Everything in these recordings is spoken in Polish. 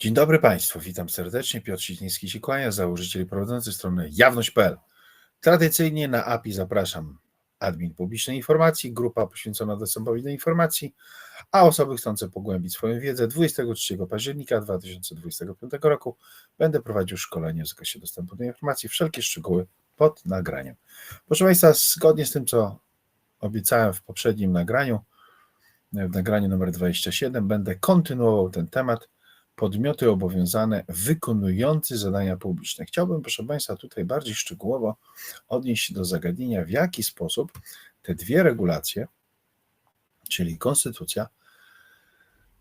Dzień dobry Państwu, witam serdecznie. Piotr Sitnicki się kłania, założyciel i prowadzący strony jawność.pl. Tradycyjnie na API zapraszam admin publicznej informacji, grupa poświęcona dostępowi do informacji, a osoby chcące pogłębić swoją wiedzę 23 października 2025 roku będę prowadził szkolenie w zakresie dostępu do informacji, wszelkie szczegóły pod nagraniem. Proszę Państwa, zgodnie z tym, co obiecałem w poprzednim nagraniu, w nagraniu numer 27, będę kontynuował ten temat podmioty obowiązane wykonujące zadania publiczne. Chciałbym, proszę Państwa, tutaj bardziej szczegółowo odnieść się do zagadnienia, w jaki sposób te dwie regulacje, czyli Konstytucja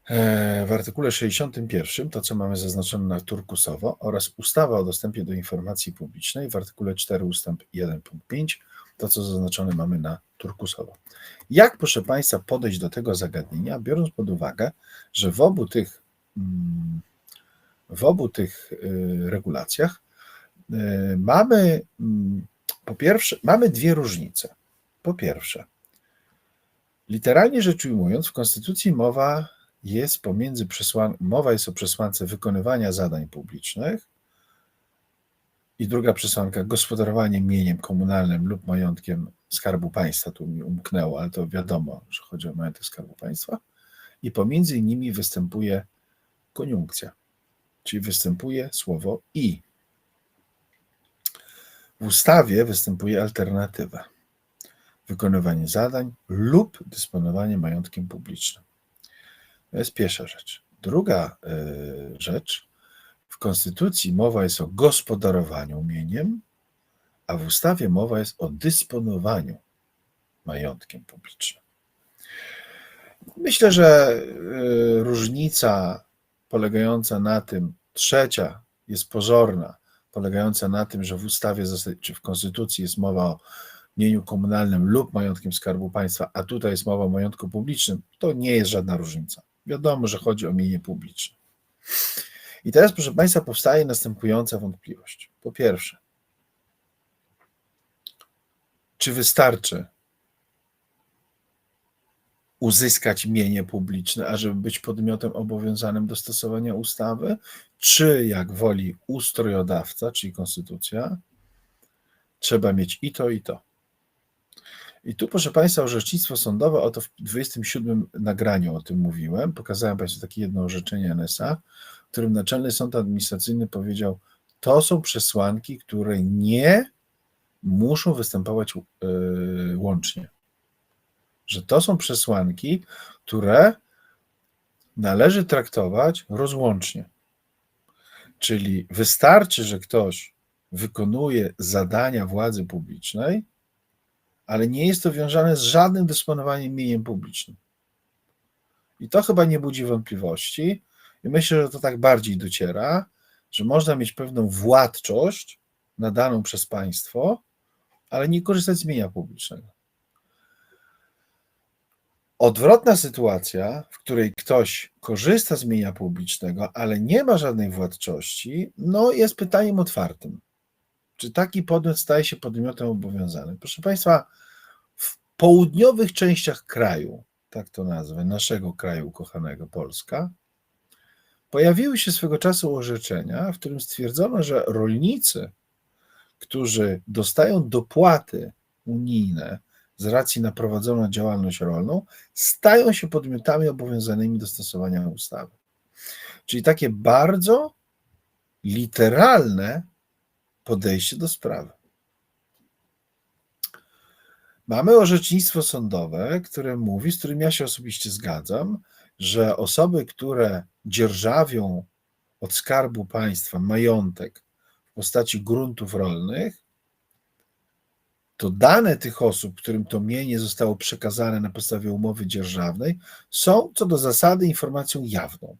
e, w artykule 61, to co mamy zaznaczone na turkusowo, oraz ustawa o dostępie do informacji publicznej w artykule 4 ustęp 1 punkt 5, to co zaznaczone mamy na turkusowo. Jak, proszę Państwa, podejść do tego zagadnienia, biorąc pod uwagę, że w obu tych w obu tych y, regulacjach y, mamy mm, po pierwsze, mamy dwie różnice. Po pierwsze, literalnie rzecz ujmując, w Konstytucji mowa jest pomiędzy przesłan- mowa jest o przesłance wykonywania zadań publicznych i druga przesłanka gospodarowanie mieniem komunalnym lub majątkiem Skarbu Państwa. Tu mi umknęło, ale to wiadomo, że chodzi o majątek Skarbu Państwa. I pomiędzy nimi występuje koniunkcja, czyli występuje słowo i. W ustawie występuje alternatywa. Wykonywanie zadań lub dysponowanie majątkiem publicznym. To jest pierwsza rzecz. Druga y, rzecz. W Konstytucji mowa jest o gospodarowaniu mieniem, a w ustawie mowa jest o dysponowaniu majątkiem publicznym. Myślę, że y, różnica polegająca na tym, trzecia jest pozorna, polegająca na tym, że w ustawie czy w konstytucji jest mowa o mieniu komunalnym lub majątkiem Skarbu Państwa, a tutaj jest mowa o majątku publicznym, to nie jest żadna różnica. Wiadomo, że chodzi o mienie publiczne. I teraz, proszę Państwa, powstaje następująca wątpliwość. Po pierwsze, czy wystarczy uzyskać mienie publiczne, ażeby być podmiotem obowiązanym do stosowania ustawy, czy jak woli ustrojodawca, czyli konstytucja, trzeba mieć i to, i to. I tu, proszę Państwa, orzecznictwo sądowe, oto w 27 nagraniu o tym mówiłem, pokazałem Państwu takie jedno orzeczenie NSA, w którym Naczelny Sąd Administracyjny powiedział, to są przesłanki, które nie muszą występować yy, łącznie że to są przesłanki, które należy traktować rozłącznie. Czyli wystarczy, że ktoś wykonuje zadania władzy publicznej, ale nie jest to wiązane z żadnym dysponowaniem mieniem publicznym. I to chyba nie budzi wątpliwości. I myślę, że to tak bardziej dociera, że można mieć pewną władczość nadaną przez państwo, ale nie korzystać z mienia publicznego. Odwrotna sytuacja, w której ktoś korzysta z mienia publicznego, ale nie ma żadnej władczości, no jest pytaniem otwartym. Czy taki podmiot staje się podmiotem obowiązanym? Proszę Państwa, w południowych częściach kraju, tak to nazwę, naszego kraju kochanego Polska, pojawiły się swego czasu orzeczenia, w którym stwierdzono, że rolnicy, którzy dostają dopłaty unijne z racji na prowadzoną działalność rolną, stają się podmiotami obowiązanymi do stosowania ustawy. Czyli takie bardzo literalne podejście do sprawy. Mamy orzecznictwo sądowe, które mówi, z którym ja się osobiście zgadzam, że osoby, które dzierżawią od skarbu państwa majątek w postaci gruntów rolnych, to dane tych osób, którym to mienie zostało przekazane na podstawie umowy dzierżawnej, są co do zasady informacją jawną.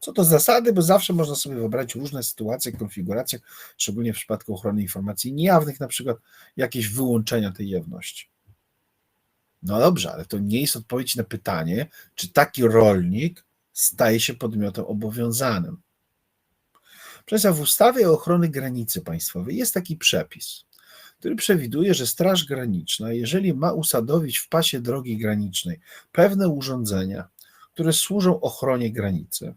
Co do zasady, bo zawsze można sobie wyobrazić różne sytuacje, konfiguracje, szczególnie w przypadku ochrony informacji niejawnych, na przykład jakieś wyłączenia tej jawności. No dobrze, ale to nie jest odpowiedź na pytanie, czy taki rolnik staje się podmiotem obowiązanym. Przez w ustawie o ochrony granicy państwowej jest taki przepis który przewiduje, że Straż Graniczna, jeżeli ma usadowić w pasie drogi granicznej pewne urządzenia, które służą ochronie granicy,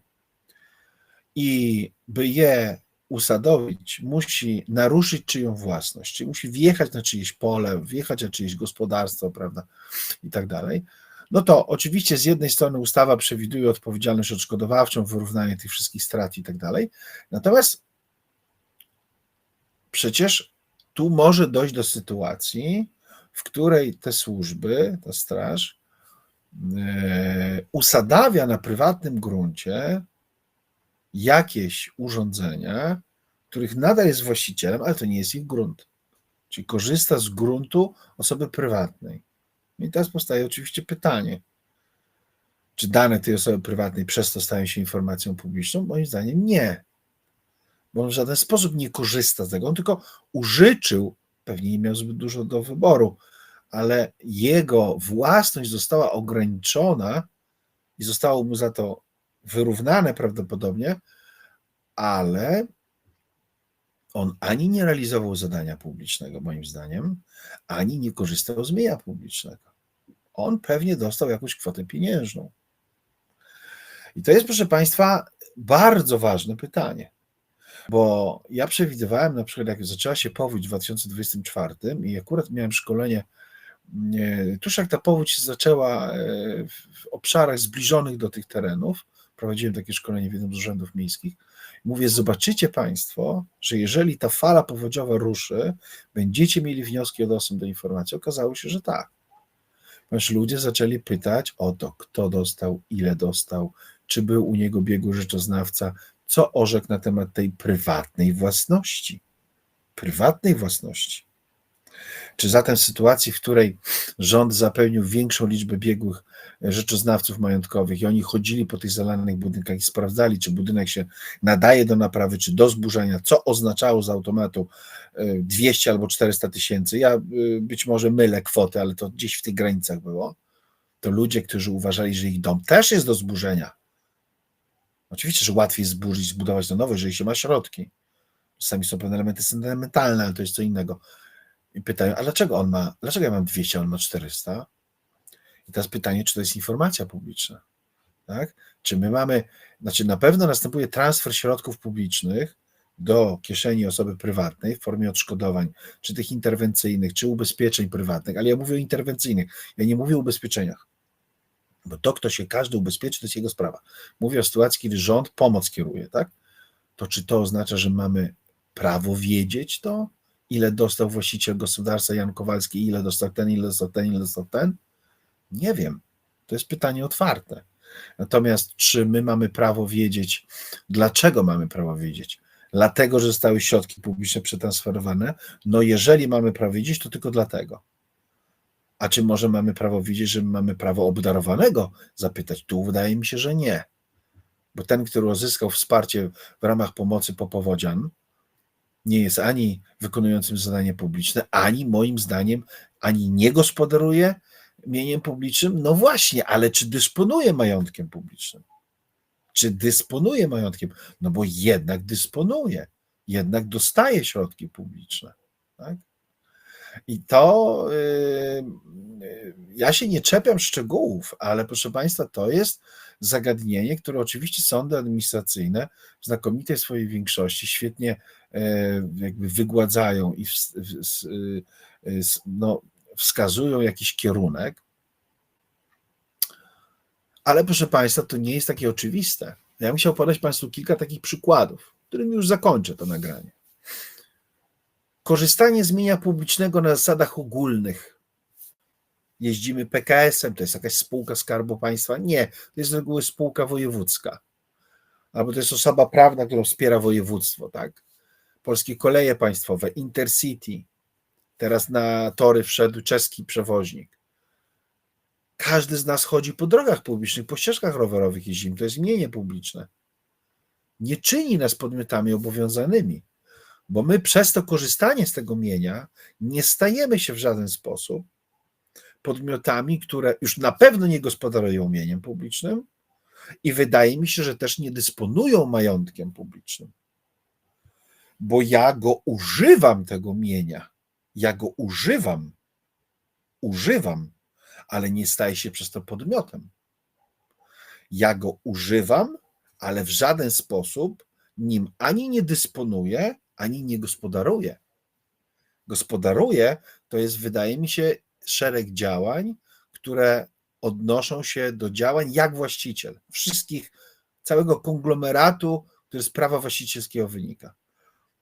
i by je usadowić, musi naruszyć czyją własność, czyli musi wjechać na czyjeś pole, wjechać na czyjeś gospodarstwo, prawda, i tak dalej, no to oczywiście z jednej strony ustawa przewiduje odpowiedzialność odszkodowawczą, wyrównanie tych wszystkich strat i tak dalej, natomiast przecież tu może dojść do sytuacji, w której te służby, ta straż, e, usadawia na prywatnym gruncie jakieś urządzenia, których nadal jest właścicielem, ale to nie jest ich grunt. Czyli korzysta z gruntu osoby prywatnej. I teraz powstaje oczywiście pytanie, czy dane tej osoby prywatnej przez to stają się informacją publiczną? Moim zdaniem nie. Bo on w żaden sposób nie korzysta z tego, on tylko użyczył, pewnie nie miał zbyt dużo do wyboru, ale jego własność została ograniczona i zostało mu za to wyrównane prawdopodobnie, ale on ani nie realizował zadania publicznego, moim zdaniem, ani nie korzystał z mienia publicznego. On pewnie dostał jakąś kwotę pieniężną. I to jest, proszę Państwa, bardzo ważne pytanie. Bo ja przewidywałem na przykład, jak zaczęła się powódź w 2024 i akurat miałem szkolenie, tuż jak ta powódź się zaczęła e, w obszarach zbliżonych do tych terenów, prowadziłem takie szkolenie w jednym z urzędów miejskich, mówię, zobaczycie Państwo, że jeżeli ta fala powodziowa ruszy, będziecie mieli wnioski o dostęp do informacji. Okazało się, że tak. Ponieważ ludzie zaczęli pytać o to, kto dostał, ile dostał, czy był u niego biegu rzeczoznawca, co orzekł na temat tej prywatnej własności. Prywatnej własności. Czy zatem w sytuacji, w której rząd zapewnił większą liczbę biegłych rzeczoznawców majątkowych i oni chodzili po tych zalanych budynkach i sprawdzali, czy budynek się nadaje do naprawy, czy do zburzenia, co oznaczało z automatu 200 e, albo 400 tysięcy. Ja e, być może mylę kwotę, ale to gdzieś w tych granicach było. To ludzie, którzy uważali, że ich dom też jest do zburzenia. Oczywiście, że łatwiej zburzyć, zbudować na nowo, jeżeli się ma środki. Czasami są pewne elementy sentymentalne, ale to jest co innego. I pytają, a dlaczego on ma, dlaczego ja mam 200, a on ma 400? I teraz pytanie, czy to jest informacja publiczna? Tak? Czy my mamy, znaczy na pewno następuje transfer środków publicznych do kieszeni osoby prywatnej w formie odszkodowań, czy tych interwencyjnych, czy ubezpieczeń prywatnych, ale ja mówię o interwencyjnych, ja nie mówię o ubezpieczeniach, bo to, kto się każdy ubezpieczy, to jest jego sprawa. Mówię o sytuacji, kiedy rząd pomoc kieruje, tak? To czy to oznacza, że mamy prawo wiedzieć to, ile dostał właściciel gospodarstwa Jan Kowalski, ile dostał ten, ile dostał ten, ile dostał ten? Nie wiem. To jest pytanie otwarte. Natomiast czy my mamy prawo wiedzieć, dlaczego mamy prawo wiedzieć? Dlatego, że zostały środki publiczne przetransferowane? No, jeżeli mamy prawo wiedzieć, to tylko dlatego. A czy może mamy prawo wiedzieć, że mamy prawo obdarowanego zapytać? Tu wydaje mi się, że nie. Bo ten, który uzyskał wsparcie w ramach pomocy po powodzian, nie jest ani wykonującym zadanie publiczne, ani moim zdaniem, ani nie gospodaruje mieniem publicznym. No właśnie, ale czy dysponuje majątkiem publicznym? Czy dysponuje majątkiem? No bo jednak dysponuje, jednak dostaje środki publiczne. Tak? I to yy, ja się nie czepiam szczegółów, ale proszę Państwa, to jest zagadnienie, które oczywiście sądy administracyjne w znakomitej swojej większości świetnie yy, jakby wygładzają i yy, no, wskazują jakiś kierunek. Ale proszę Państwa, to nie jest takie oczywiste. Ja bym chciał podać Państwu kilka takich przykładów, którym już zakończę to nagranie. Korzystanie z mienia publicznego na zasadach ogólnych. Jeździmy PKS-em, to jest jakaś spółka Skarbu Państwa? Nie, to jest z reguły spółka wojewódzka. Albo to jest osoba prawna, która wspiera województwo, tak? Polskie koleje państwowe, Intercity. Teraz na tory wszedł czeski przewoźnik. Każdy z nas chodzi po drogach publicznych, po ścieżkach rowerowych jeździmy, to jest mienie publiczne. Nie czyni nas podmiotami obowiązanymi bo my przez to korzystanie z tego mienia nie stajemy się w żaden sposób podmiotami, które już na pewno nie gospodarują mieniem publicznym i wydaje mi się, że też nie dysponują majątkiem publicznym. Bo ja go używam tego mienia. Ja go używam. Używam, ale nie staję się przez to podmiotem. Ja go używam, ale w żaden sposób nim ani nie dysponuje, ani nie gospodaruje. Gospodaruje to jest, wydaje mi się, szereg działań, które odnoszą się do działań jak właściciel wszystkich, całego konglomeratu, który z prawa właścicielskiego wynika.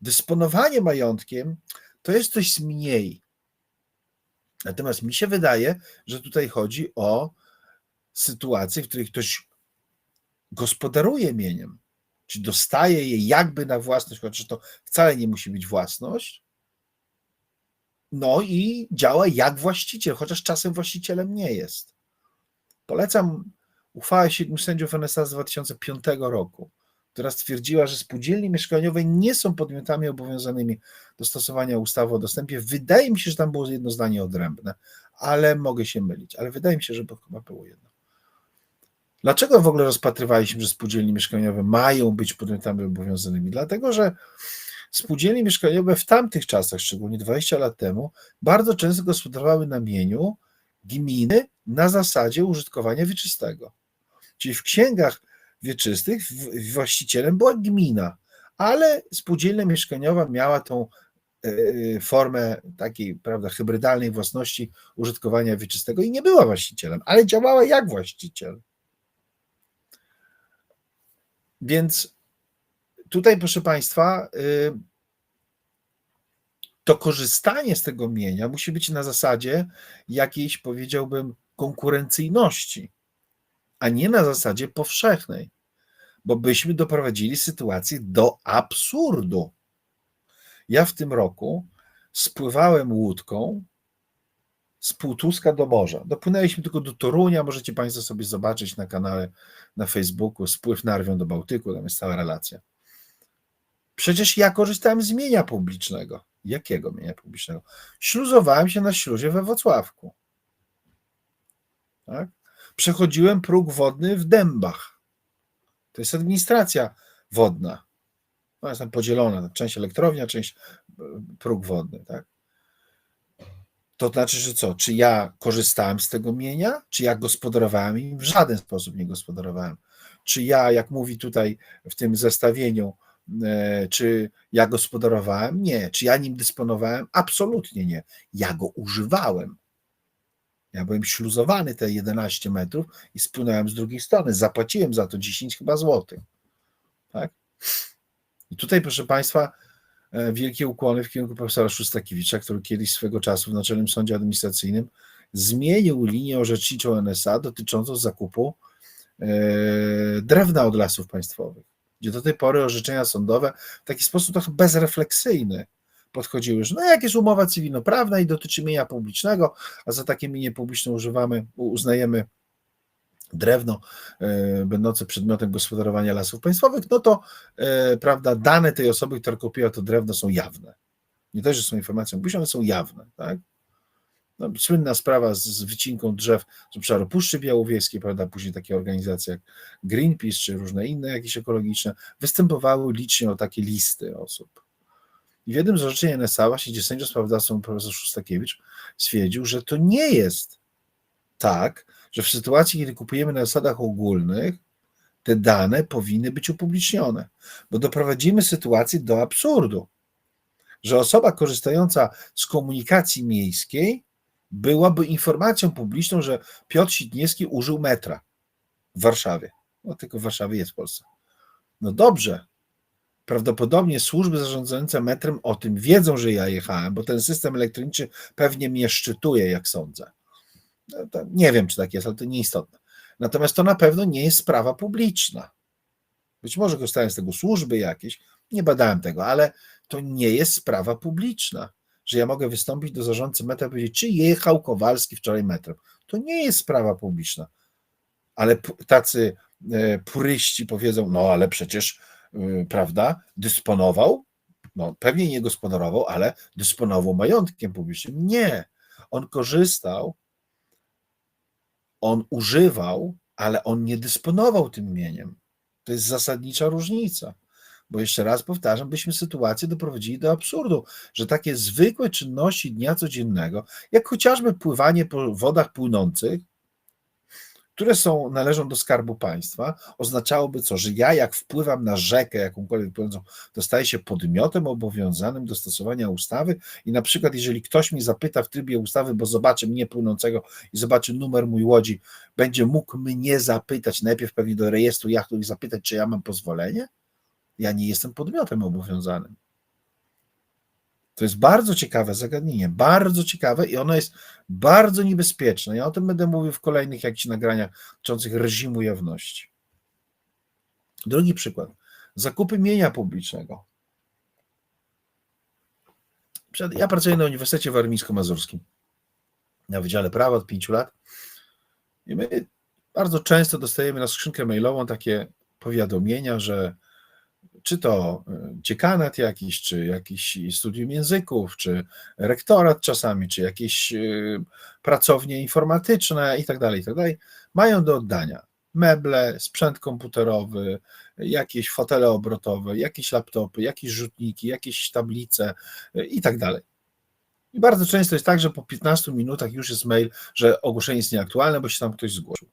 Dysponowanie majątkiem to jest coś mniej. Natomiast mi się wydaje, że tutaj chodzi o sytuację, w której ktoś gospodaruje mieniem, czy dostaje je jakby na własność, chociaż to wcale nie musi być własność, no i działa jak właściciel, chociaż czasem właścicielem nie jest. Polecam uchwałę siedmiu sędziów NSA z 2005 roku, która stwierdziła, że spółdzielnie mieszkaniowe nie są podmiotami obowiązanymi do stosowania ustawy o dostępie. Wydaje mi się, że tam było jedno zdanie odrębne, ale mogę się mylić, ale wydaje mi się, że chyba było jedno. Dlaczego w ogóle rozpatrywaliśmy, że spółdzielnie mieszkaniowe mają być podmiotami obowiązanymi? Dlatego, że spółdzielnie mieszkaniowe w tamtych czasach, szczególnie 20 lat temu, bardzo często gospodarowały na mieniu gminy na zasadzie użytkowania wieczystego. Czyli w księgach wieczystych właścicielem była gmina, ale spółdzielnia mieszkaniowa miała tą e, formę takiej, prawda, hybrydalnej własności użytkowania wieczystego i nie była właścicielem, ale działała jak właściciel. Więc tutaj, proszę Państwa, y, to korzystanie z tego mienia musi być na zasadzie jakiejś, powiedziałbym, konkurencyjności, a nie na zasadzie powszechnej, bo byśmy doprowadzili sytuację do absurdu. Ja w tym roku spływałem łódką z Półtuska do morza. Dopłynęliśmy tylko do Torunia, możecie Państwo sobie zobaczyć na kanale na Facebooku spływ narwią do Bałtyku, tam jest cała relacja. Przecież ja korzystałem z mienia publicznego. Jakiego mienia publicznego? Śluzowałem się na śluzie we Wrocławku. Tak? Przechodziłem próg wodny w Dębach. To jest administracja wodna. Ona jest tam podzielona, część elektrownia, część e, próg wodny. Tak? To znaczy, że co? Czy ja korzystałem z tego mienia? Czy ja gospodarowałem im? W żaden sposób nie gospodarowałem. Czy ja, jak mówi tutaj w tym zestawieniu, e, czy ja gospodarowałem? Nie. Czy ja nim dysponowałem? Absolutnie nie. Ja go używałem. Ja byłem śluzowany te 11 metrów i spłynąłem z drugiej strony. Zapłaciłem za to 10 chyba złotych. Tak? I tutaj, proszę Państwa, wielkie ukłony w kierunku profesora Szustakiewicza, który kiedyś swego czasu w Naczelnym Sądzie Administracyjnym zmienił linię orzeczniczą NSA dotyczącą zakupu e, drewna od lasów państwowych, gdzie do tej pory orzeczenia sądowe w taki sposób trochę bezrefleksyjny podchodziły, że no jak jest umowa cywilnoprawna i dotyczy mienia publicznego, a za takie mienie publiczne używamy, uznajemy drewno e, będące przedmiotem gospodarowania lasów państwowych, no to e, prawda, dane tej osoby, która kupiła to drewno są jawne. Nie to, że są informacją publiczną, one są jawne. Tak? No, słynna sprawa z, z wycinką drzew z obszaru Puszczy Białowieskiej, prawda, później takie organizacje jak Greenpeace czy różne inne jakieś ekologiczne występowały licznie o takie listy osób. I w jednym z orzeczeń NSA właśnie, gdzie sędzia sprawozdawcą profesor Szustakiewicz stwierdził, że to nie jest tak, że w sytuacji, kiedy kupujemy na zasadach ogólnych, te dane powinny być upublicznione, bo doprowadzimy sytuację do absurdu, że osoba korzystająca z komunikacji miejskiej byłaby informacją publiczną, że Piotr Sidniewski użył metra w Warszawie. No tylko w Warszawie jest w Polsce. No dobrze. Prawdopodobnie służby zarządzające metrem o tym wiedzą, że ja jechałem, bo ten system elektroniczny pewnie mnie szczytuje, jak sądzę. Nie wiem, czy tak jest, ale to nieistotne. Natomiast to na pewno nie jest sprawa publiczna. Być może korzystają z tego służby jakieś, nie badałem tego, ale to nie jest sprawa publiczna, że ja mogę wystąpić do zarządcy metra i powiedzieć, czy jechał Kowalski wczoraj metrem. To nie jest sprawa publiczna. Ale tacy e, puryści powiedzą, no ale przecież, e, prawda, dysponował, no pewnie nie gospodarował, ale dysponował majątkiem publicznym. Nie. On korzystał on używał, ale on nie dysponował tym mieniem. To jest zasadnicza różnica. Bo jeszcze raz powtarzam, byśmy sytuację doprowadzili do absurdu, że takie zwykłe czynności dnia codziennego, jak chociażby pływanie po wodach płynących, które są, należą do Skarbu Państwa, oznaczałoby co, że ja jak wpływam na rzekę jakąkolwiek płynącą, to staję się podmiotem obowiązanym do stosowania ustawy i na przykład jeżeli ktoś mi zapyta w trybie ustawy, bo zobaczy mnie płynącego i zobaczy numer mój łodzi, będzie mógł mnie zapytać, najpierw pewnie do rejestru jachtów i zapytać, czy ja mam pozwolenie? Ja nie jestem podmiotem obowiązanym. To jest bardzo ciekawe zagadnienie, bardzo ciekawe i ono jest bardzo niebezpieczne. Ja o tym będę mówił w kolejnych jakichś nagraniach dotyczących reżimu jawności. Drugi przykład. Zakupy mienia publicznego. Ja pracuję na Uniwersytecie Warmińsko-Mazurskim na Wydziale Prawa od pięciu lat i my bardzo często dostajemy na skrzynkę mailową takie powiadomienia, że czy to e, dziekanat jakiś, czy jakiś studium języków, czy rektorat czasami, czy jakieś e, pracownie informatyczne i tak dalej, tak dalej, mają do oddania meble, sprzęt komputerowy, jakieś fotele obrotowe, jakieś laptopy, jakieś rzutniki, jakieś tablice e, i tak dalej. I bardzo często jest tak, że po 15 minutach już jest mail, że ogłoszenie jest nieaktualne, bo się tam ktoś zgłosił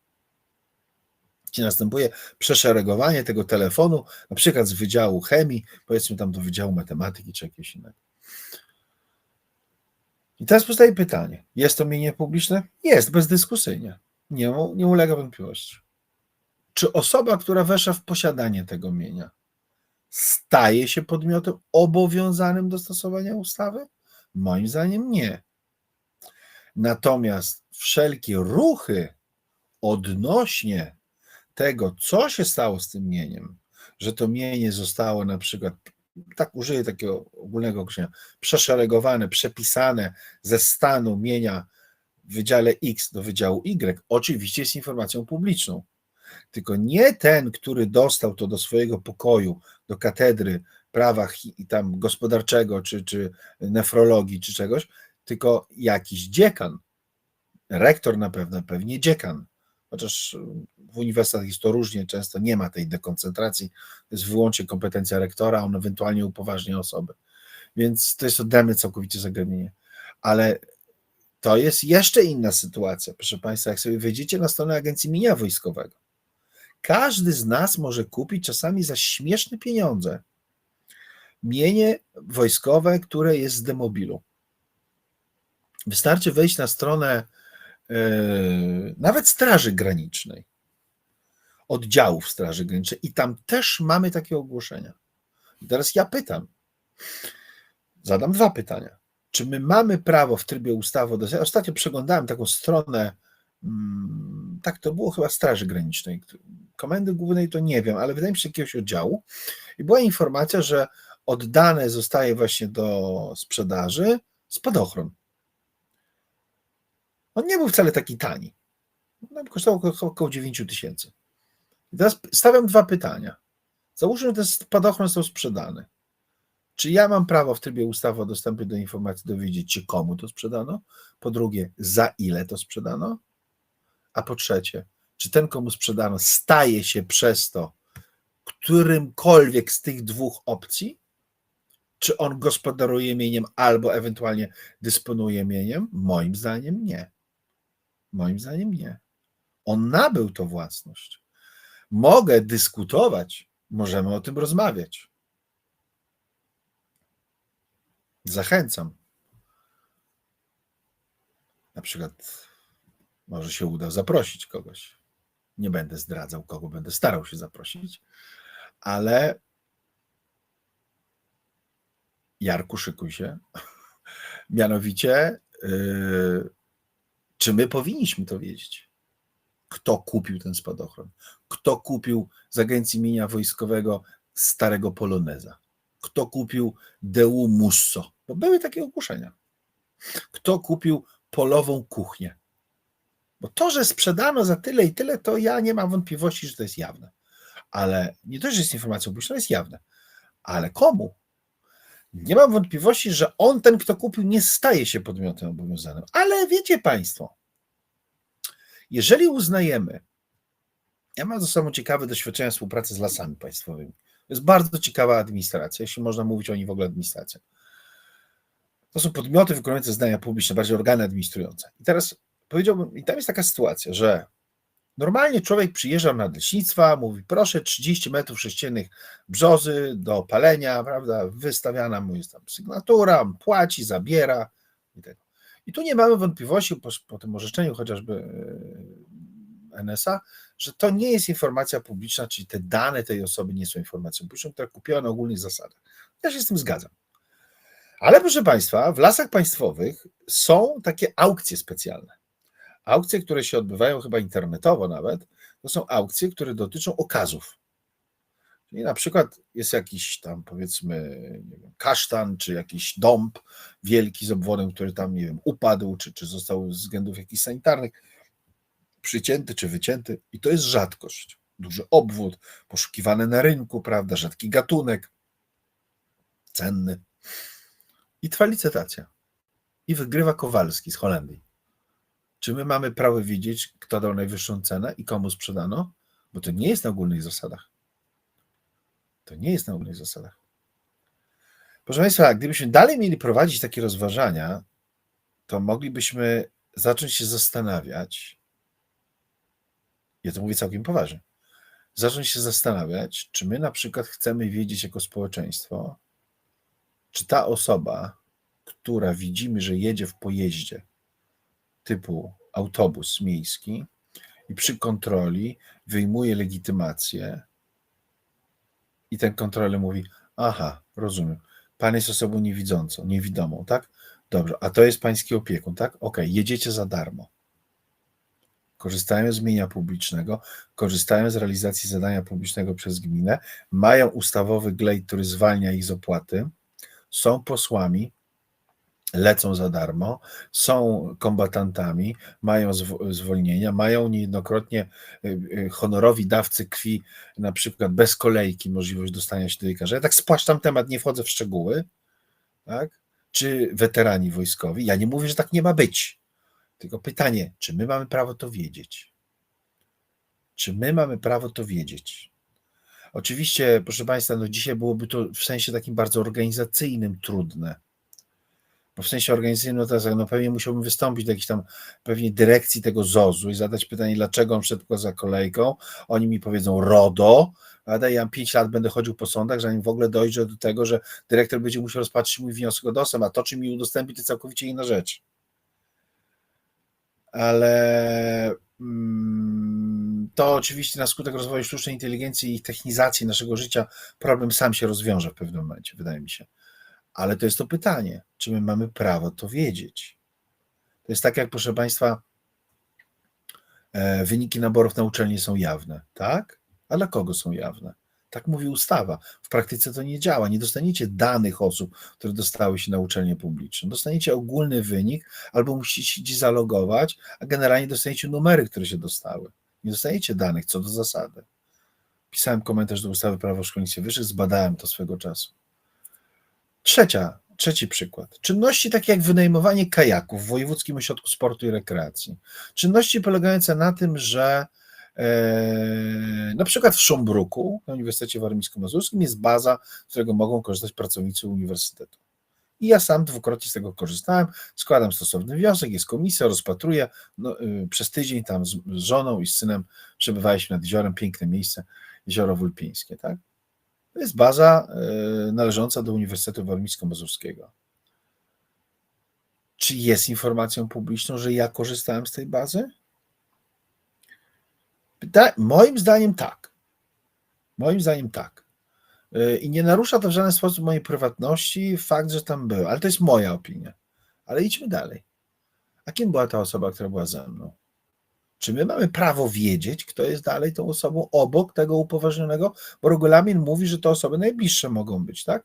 gdzie następuje przeszeregowanie tego telefonu, na przykład z Wydziału Chemii, powiedzmy tam do Wydziału Matematyki czy jakiegoś innego. I teraz powstaje pytanie, jest to mienie publiczne? Jest, bezdyskusyjnie. Nie, nie ulega wątpliwości. Czy osoba, która weszła w posiadanie tego mienia, staje się podmiotem obowiązanym do stosowania ustawy? Moim zdaniem nie. Natomiast wszelkie ruchy odnośnie tego, co się stało z tym mieniem, że to mienie zostało na przykład, tak użyję takiego ogólnego określenia, przeszeregowane, przepisane ze stanu mienia w Wydziale X do Wydziału Y, oczywiście jest informacją publiczną. Tylko nie ten, który dostał to do swojego pokoju, do katedry prawa i tam gospodarczego, czy, czy nefrologii, czy czegoś, tylko jakiś dziekan. Rektor na pewno, pewnie dziekan chociaż w uniwersytetach jest to różnie, często nie ma tej dekoncentracji, to jest wyłącznie kompetencja rektora, on ewentualnie upoważnia osoby. Więc to jest odrębne całkowicie zagadnienie. Ale to jest jeszcze inna sytuacja, proszę Państwa, jak sobie wejdziecie na stronę Agencji Mienia Wojskowego. Każdy z nas może kupić czasami za śmieszne pieniądze mienie wojskowe, które jest z demobilu. Wystarczy wejść na stronę nawet Straży Granicznej, oddziałów Straży Granicznej i tam też mamy takie ogłoszenia. I teraz ja pytam, zadam dwa pytania. Czy my mamy prawo w trybie ustawy, do... ostatnio przeglądałem taką stronę, mm, tak to było chyba Straży Granicznej, Komendy Głównej to nie wiem, ale wydaje mi się jakiegoś oddziału i była informacja, że oddane zostaje właśnie do sprzedaży spadochron. On nie był wcale taki tani. On kosztował około 9 tysięcy. Teraz stawiam dwa pytania. Załóżmy, że ten spadochron został sprzedany. Czy ja mam prawo w trybie ustawy o dostępie do informacji dowiedzieć się, komu to sprzedano? Po drugie, za ile to sprzedano? A po trzecie, czy ten, komu sprzedano, staje się przez to którymkolwiek z tych dwóch opcji? Czy on gospodaruje mieniem albo ewentualnie dysponuje mieniem? Moim zdaniem nie. Moim zdaniem nie. On nabył to własność. Mogę dyskutować, możemy o tym rozmawiać. Zachęcam. Na przykład może się uda zaprosić kogoś. Nie będę zdradzał, kogo będę starał się zaprosić, ale Jarku, szykuj się. Mianowicie, yy, czy my powinniśmy to wiedzieć? Kto kupił ten spadochron? Kto kupił z agencji mienia wojskowego starego Poloneza? Kto kupił Deu Musso? Bo były takie ogłoszenia. Kto kupił polową kuchnię? Bo to, że sprzedano za tyle i tyle, to ja nie mam wątpliwości, że to jest jawne. Ale nie to, że jest informacją publiczną, jest jawne. Ale komu? Nie mam wątpliwości, że on, ten, kto kupił, nie staje się podmiotem obowiązanym. Ale wiecie Państwo, jeżeli uznajemy, ja mam ze sobą ciekawe doświadczenia współpracy z lasami państwowymi. To jest bardzo ciekawa administracja, jeśli można mówić o niej w ogóle administracja. To są podmioty wykonujące zdania publiczne, bardziej organy administrujące. I teraz powiedziałbym, i tam jest taka sytuacja, że Normalnie człowiek przyjeżdża na leśnictwa, mówi proszę 30 metrów sześciennych brzozy do palenia, prawda, wystawiana mu jest tam sygnatura, płaci, zabiera i tego. I tu nie mamy wątpliwości po, po tym orzeczeniu chociażby e, NSA, że to nie jest informacja publiczna, czyli te dane tej osoby nie są informacją publiczną, która kupiła na ogólnych zasadach. Ja się z tym zgadzam. Ale proszę Państwa, w lasach państwowych są takie aukcje specjalne. Aukcje, które się odbywają chyba internetowo nawet, to są aukcje, które dotyczą okazów. Czyli na przykład jest jakiś tam powiedzmy wiem, kasztan, czy jakiś dąb wielki z obwodem, który tam, nie wiem, upadł, czy, czy został z względów jakichś sanitarnych przycięty czy wycięty. I to jest rzadkość. Duży obwód, poszukiwany na rynku, prawda, rzadki gatunek, cenny. I trwa licytacja. I wygrywa Kowalski z Holandii. Czy my mamy prawo wiedzieć, kto dał najwyższą cenę i komu sprzedano? Bo to nie jest na ogólnych zasadach. To nie jest na ogólnych zasadach. Proszę Państwa, gdybyśmy dalej mieli prowadzić takie rozważania, to moglibyśmy zacząć się zastanawiać, ja to mówię całkiem poważnie, zacząć się zastanawiać, czy my na przykład chcemy wiedzieć jako społeczeństwo, czy ta osoba, która widzimy, że jedzie w pojeździe typu autobus miejski i przy kontroli wyjmuje legitymację i ten kontroler mówi: Aha, rozumiem. Pan jest osobą niewidzącą, niewidomą, tak? Dobrze, a to jest pański opiekun, tak? Okej, jedziecie za darmo. Korzystają z mienia publicznego, korzystają z realizacji zadania publicznego przez gminę, mają ustawowy glejt, który zwalnia ich z opłaty, są posłami, lecą za darmo, są kombatantami, mają zw- zwolnienia, mają niejednokrotnie y, y, honorowi dawcy krwi, na przykład bez kolejki, możliwość dostania się do lekarza. Ja tak spłaszczam temat, nie wchodzę w szczegóły, tak? Czy weterani wojskowi? Ja nie mówię, że tak nie ma być. Tylko pytanie, czy my mamy prawo to wiedzieć? Czy my mamy prawo to wiedzieć? Oczywiście, proszę Państwa, no dzisiaj byłoby to w sensie takim bardzo organizacyjnym trudne w sensie organizacyjnym, no teraz no pewnie musiałbym wystąpić do jakiejś tam pewnie dyrekcji tego ZOZ-u i zadać pytanie, dlaczego on szedł za kolejką. Oni mi powiedzą RODO, prawda? Ja 5 lat będę chodził po sądach, zanim w ogóle dojdzie do tego, że dyrektor będzie musiał rozpatrzyć mój wniosek o dostęp, a to, czy mi udostępni, to całkowicie inna rzecz. Ale mm, to oczywiście na skutek rozwoju sztucznej inteligencji i technizacji naszego życia problem sam się rozwiąże w pewnym momencie, wydaje mi się. Ale to jest to pytanie, czy my mamy prawo to wiedzieć. To jest tak, jak proszę Państwa, e, wyniki naborów na uczelnie są jawne, tak? A dla kogo są jawne? Tak mówi ustawa. W praktyce to nie działa. Nie dostaniecie danych osób, które dostały się na uczelnię publiczną. Dostaniecie ogólny wynik, albo musicie się zalogować, a generalnie dostaniecie numery, które się dostały. Nie dostaniecie danych co do zasady. Pisałem komentarz do ustawy Prawo o szkolnictwie wyższym, zbadałem to swego czasu. Trzecia, trzeci przykład. Czynności takie jak wynajmowanie kajaków w Wojewódzkim Ośrodku Sportu i Rekreacji. Czynności polegające na tym, że e, na przykład w Szombruku, na Uniwersytecie Warmińsko-Mazurskim jest baza, z którego mogą korzystać pracownicy uniwersytetu. I ja sam dwukrotnie z tego korzystałem, składam stosowny wniosek, jest komisja, rozpatruję. No, y, przez tydzień tam z żoną i z synem przebywaliśmy nad jeziorem, piękne miejsce, jezioro Wulpińskie, tak? To jest baza e, należąca do Uniwersytetu Warmińsko-Mazurskiego. Czy jest informacją publiczną, że ja korzystałem z tej bazy? Pyta- moim zdaniem tak. Moim zdaniem tak. E, I nie narusza to w żaden sposób mojej prywatności fakt, że tam był, ale to jest moja opinia. Ale idźmy dalej. A kim była ta osoba, która była ze mną? Czy my mamy prawo wiedzieć, kto jest dalej tą osobą obok tego upoważnionego? Bo regulamin mówi, że te osoby najbliższe mogą być, tak?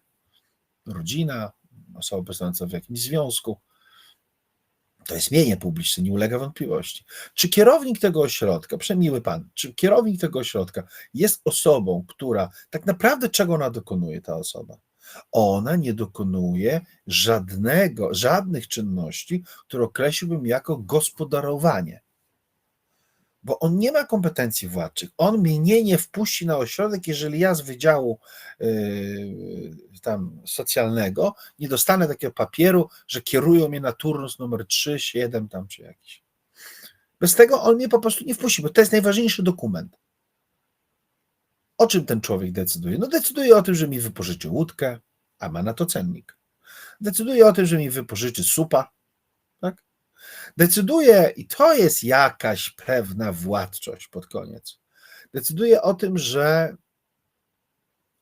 Rodzina, osoba pracująca w jakimś związku. To jest mienie publiczne, nie ulega wątpliwości. Czy kierownik tego ośrodka, przemiły pan, czy kierownik tego ośrodka jest osobą, która tak naprawdę czego ona dokonuje, ta osoba? Ona nie dokonuje żadnego, żadnych czynności, które określiłbym jako gospodarowanie bo on nie ma kompetencji władczych. On mnie nie wpuści na ośrodek, jeżeli ja z wydziału yy, tam socjalnego nie dostanę takiego papieru, że kierują mnie na turnus numer 3, 7 tam czy jakiś. Bez tego on mnie po prostu nie wpuści, bo to jest najważniejszy dokument. O czym ten człowiek decyduje? No decyduje o tym, że mi wypożyczy łódkę, a ma na to cennik. Decyduje o tym, że mi wypożyczy supa? Decyduje, i to jest jakaś pewna władczość pod koniec, decyduje o tym, że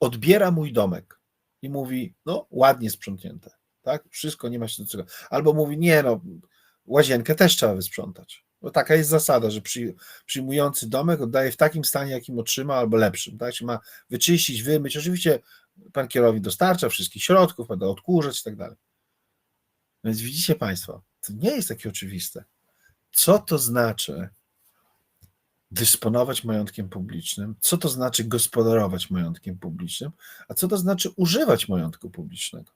odbiera mój domek i mówi, no ładnie sprzątnięte, tak? Wszystko nie ma się do czego. Albo mówi, nie no, łazienkę też trzeba wysprzątać. Bo taka jest zasada, że przy, przyjmujący domek oddaje w takim stanie, jakim otrzyma, albo lepszym. Tak? Czyli ma wyczyścić, wymyć. Oczywiście pan kierownik dostarcza wszystkich środków, będą odkurzać i tak dalej. Więc widzicie Państwo, to nie jest takie oczywiste. Co to znaczy dysponować majątkiem publicznym? Co to znaczy gospodarować majątkiem publicznym? A co to znaczy używać majątku publicznego?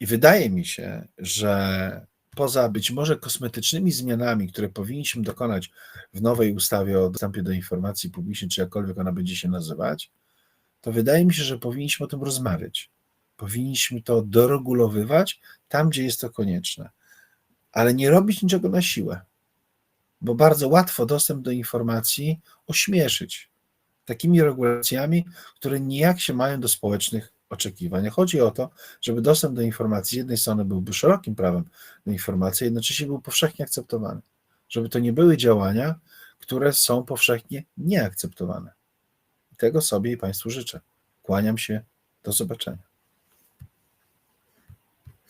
I wydaje mi się, że poza być może kosmetycznymi zmianami, które powinniśmy dokonać w nowej ustawie o dostępie do informacji publicznej, czy jakkolwiek ona będzie się nazywać, to wydaje mi się, że powinniśmy o tym rozmawiać. Powinniśmy to doregulowywać tam, gdzie jest to konieczne, ale nie robić niczego na siłę, bo bardzo łatwo dostęp do informacji ośmieszyć takimi regulacjami, które nijak się mają do społecznych oczekiwań. Chodzi o to, żeby dostęp do informacji z jednej strony byłby szerokim prawem do informacji, jednocześnie był powszechnie akceptowany. Żeby to nie były działania, które są powszechnie nieakceptowane. Tego sobie i Państwu życzę. Kłaniam się. Do zobaczenia.